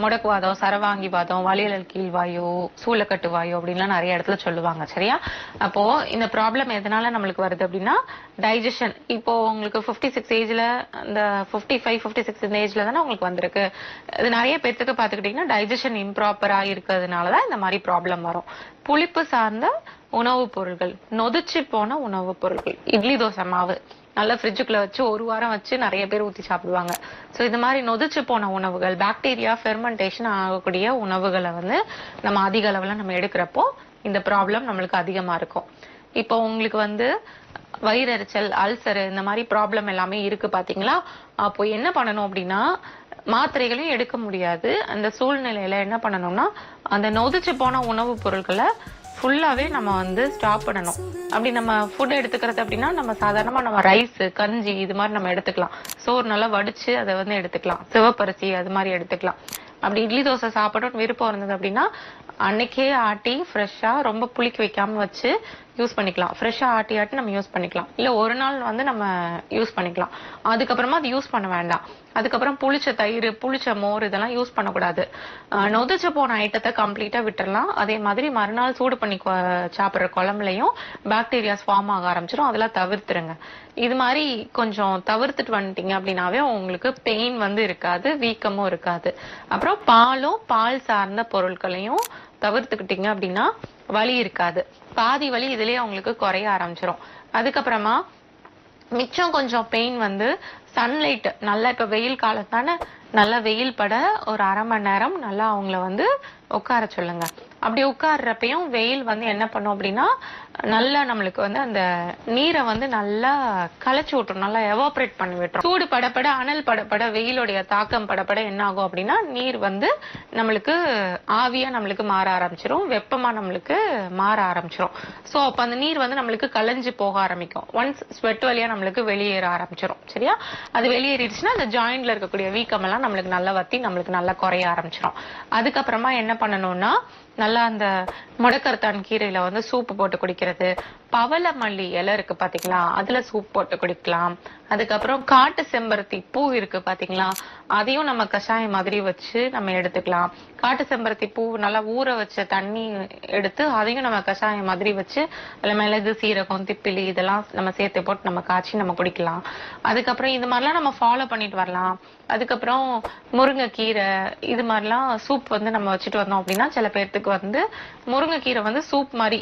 முடக்குவாதம் சரவாங்கி வாதம் வலியலல் கீழ்வாயு சூளக்கட்டு வாயு அப்படின்லாம் நிறைய இடத்துல சொல்லுவாங்க சரியா? அப்போ இந்த ப்ராப்ளம் எதனால நம்மளுக்கு வருது அப்படின்னா டைஜஷன் இப்போ உங்களுக்கு 56 சிக்ஸ் ஏஜ்ல இந்த 55 ஃபைவ் ஃபிஃப்டி சிக்ஸ் இந்த ஏஜ்ல தானே உங்களுக்கு வந்திருக்கு. இது நிறைய பேத்துக்கு பாத்துக்கிட்டீங்கன்னா டைஜஷன் இம்ப்ராப்பரா இருக்கிறதுனால தான் இந்த மாதிரி ப்ராப்ளம் வரும். புளிப்பு சார்ந்த உணவுப் பொருட்கள் நொதிச்சு போன உணவுப் பொருட்கள் இட்லி தோசை மாவு. நல்லா ஃப்ரிட்ஜுக்குள்ள வச்சு ஒரு வாரம் வச்சு நிறைய பேர் ஊத்தி சாப்பிடுவாங்க. ஸோ இது மாதிரி நொதிச்சு போன உணவுகள் பாக்டீரியா ஃபெர்மெண்டேஷன் ஆகக்கூடிய உணவுகளை வந்து நம்ம அதிக அளவில் நம்ம எடுக்கிறப்போ இந்த ப்ராப்ளம் நம்மளுக்கு அதிகமா இருக்கும். இப்போ உங்களுக்கு வந்து வயிறெரிச்சல் அல்சர் இந்த மாதிரி ப்ராப்ளம் எல்லாமே இருக்கு பாத்தீங்களா? அப்போ என்ன பண்ணணும் அப்படின்னா மாத்திரைகளையும் எடுக்க முடியாது. அந்த சூழ்நிலையில என்ன பண்ணணும்னா அந்த நொதிச்சு போன உணவுப் பொருட்களை ஃபுல்லாகவே நம்ம வந்து ஸ்டாப் பண்ணணும். அப்படி நம்ம ஃபுட் எடுத்துக்கிறது அப்படின்னா நம்ம சாதாரணமாக நம்ம ரைஸ் கஞ்சி இது மாதிரி நம்ம எடுத்துக்கலாம். சோறு நல்லா வடிச்சு அதை வந்து எடுத்துக்கலாம். சிவப்பரிசி அது மாதிரி எடுத்துக்கலாம். அப்படி இட்லி தோசை சாப்பிடணும்னு விருப்பம் இருந்தது அப்படின்னா அன்னைக்கே ஆட்டி ஃப்ரெஷ்ஷாக ரொம்ப புளிக்க வைக்காம வச்சு யூஸ் பண்ணிக்கலாம். ஃப்ரெஷ்ஷாக ஆட்டி ஆட்டி நம்ம யூஸ் பண்ணிக்கலாம். இல்லை ஒரு நாள் வந்து நம்ம யூஸ் பண்ணிக்கலாம். அதுக்கப்புறமா அது யூஸ் பண்ண வேண்டாம். அதுக்கப்புறம் புளிச்ச தயிர் புளிச்ச மோர் இதெல்லாம் யூஸ் பண்ணக்கூடாது. நொதிச்சு போன ஐட்டத்தை கம்ப்ளீட்டாக விட்டுறலாம். அதே மாதிரி மறுநாள் சூடு பண்ணி சாப்பிட்ற குழம்புலையும் பாக்டீரியாஸ் ஃபார்ம் ஆக ஆரம்பிச்சிடும் அதெல்லாம் தவிர்த்துருங்க. இது மாதிரி கொஞ்சம் தவிர்த்துட்டு வந்துட்டீங்க அப்படின்னாவே உங்களுக்கு பெயின் வந்து இருக்காது வீக்கமும் இருக்காது. அப்புறம் பாலும் பால் சார்ந்த பொருட்களையும் தவிர்த்துக்கிட்டீங்க அப்படின்னா வலி இருக்காது. பாதி வலி இதுலயே அவங்களுக்கு குறைய ஆரம்பிச்சிரும். அதுக்கப்புறமா மிச்சம் கொஞ்சம் பெயின் வந்து சன்லைட் நல்லா இப்ப வெயில் காலம் தானே நல்லா வெயில் பட ஒரு அரை மணி நேரம் நல்லா அவங்கள வந்து உட்கார சொல்லுங்க. அப்படி உட்கார்றப்பையும் வெயில் வந்து என்ன பண்ணும் அப்படின்னா நல்லா நம்மளுக்கு வந்து அந்த நீரை வந்து நல்லா களைச்சு விட்டுரும். நல்லா எவாபரேட் பண்ணி விட்டுரும். சூடு படப்பட அனல் படப்பட வெயிலுடைய தாக்கம் படப்பட என்ன ஆகும் அப்படின்னா நீர் வந்து நம்மளுக்கு ஆவியா நம்மளுக்கு மாற ஆரம்பிச்சிரும். வெப்பமா நம்மளுக்கு மாற ஆரம்பிச்சிரும். சோ அப்ப அந்த நீர் வந்து நம்மளுக்கு கலைஞ்சு போக ஆரம்பிக்கும். ஒன்ஸ் ஸ்வெட் வழியா நம்மளுக்கு வெளியேற ஆரம்பிச்சிரும். சரியா? அது வெளியேறிடுச்சுன்னா அந்த ஜாயிண்ட்ல இருக்கக்கூடிய வீக்கம் எல்லாம் நம்மளுக்கு நல்லா வத்தி நம்மளுக்கு நல்லா குறைய ஆரம்பிச்சிரும். அதுக்கப்புறமா என்ன பண்ணணும்னா நல்லா அந்த முடக்கரத்தான் கீரையில வந்து சூப்பு போட்டு இருக்கிறது பவள மல்லி இலை இருக்கு பாத்தீங்களா? அதுல சூப் போட்டு குடிக்கலாம். அதுக்கப்புறம் காட்டு செம்பருத்தி பூ இருக்கு பாத்தீங்களா? அதையும் நம்ம கஷாயம் மாதிரி வச்சு நம்ம எடுத்துக்கலாம். காட்டு செம்பருத்தி பூ நல்லா ஊற வச்ச தண்ணி எடுத்து அதையும் நம்ம கஷாயம் மாதிரி வச்சு அதுல மிளகு சீரகம் திப்பிலி இதெல்லாம் நம்ம சேர்த்து போட்டு நம்ம காய்ச்சி நம்ம குடிக்கலாம். அதுக்கப்புறம் இது மாதிரிலாம் நம்ம ஃபாலோ பண்ணிட்டு வரலாம். அதுக்கப்புறம் முருங்கைக்கீரை இது மாதிரிலாம் சூப் வந்து நம்ம வச்சுட்டு வந்தோம் அப்படின்னா சில பேர்த்துக்கு வந்து முருங்கைக்கீரை வந்து சூப் மாதிரி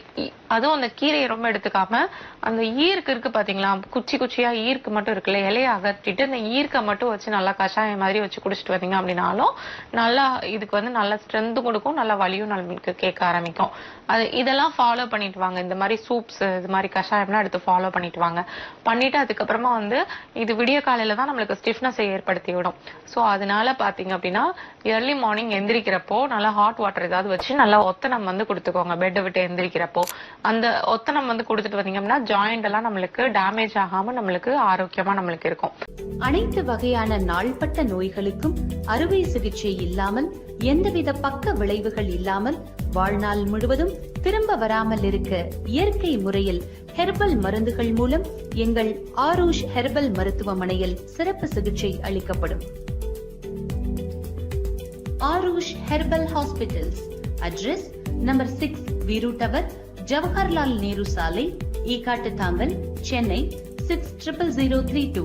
அதுவும் அந்த கீரையை ரொம்ப எடுத்து எடுத்துக்காம அந்த ஈர்க்கு இருக்கு பாத்தீங்களா? குச்சி குச்சியா ஈர்க்கு மட்டும் இருக்குல்ல இலையை அகற்றிட்டு அந்த ஈர்க்கை மட்டும் வச்சு நல்லா கஷாயம் மாதிரி வச்சு குடிச்சிட்டு வந்தீங்க அப்படின்னாலும் நல்லா இதுக்கு வந்து நல்ல ஸ்ட்ரென்த் கொடுக்கும் நல்ல வலியும் நம்மளுக்கு கேட்க ஆரம்பிக்கும். அது இதெல்லாம் ஃபாலோ பண்ணிட்டு வாங்க. இந்த மாதிரி சூப்ஸ் இது மாதிரி கஷாயம்லாம் எடுத்து ஃபாலோ பண்ணிட்டு வாங்க. பண்ணிட்டு அதுக்கப்புறமா வந்து இது விடிய காலையில தான் நம்மளுக்கு ஸ்டிஃப்னஸ் ஏற்படுத்தி விடும். சோ அதனால பாத்தீங்க அப்படின்னா ஏர்லி மார்னிங் எந்திரிக்கிறப்போ நல்லா ஹாட் வாட்டர் ஏதாவது வச்சு நல்லா ஒத்தனம் வந்து கொடுத்துக்கோங்க. பெட்டை விட்டு எந்திரிக்கிறப்போ. அந்த ஒத்தனம் வந்து கொடுத்துட்டு வந்தீங்க அப்படின்னா ஜாயிண்ட் எல்லாம் நம்மளுக்கு டேமேஜ் ஆகாம நம்மளுக்கு ஆரோக்கியமா நம்மளுக்கு இருக்கும். அனைத்து வகையான நாள்பட்ட நோய்களுக்கும் அறுவை சிகிச்சை இல்லாமல் எந்தவித பக்க விளைவுகள் இல்லாமல் வாழ்நாள் முழுவதும் திரும்ப வராமல் இருக்க இயற்கை முறையில் ஹெர்பல் மருந்துகள் மூலம் எங்கள் ஆரூஷ் ஹெர்பல் மருத்துவமனையில் சிறப்பு சிகிச்சை அளிக்கப்படும். Aarush herbal hospitals. Address number six Veeru tower Jawaharlal Nehru சாலை Ekkattuthangal Chennai six triple zero three two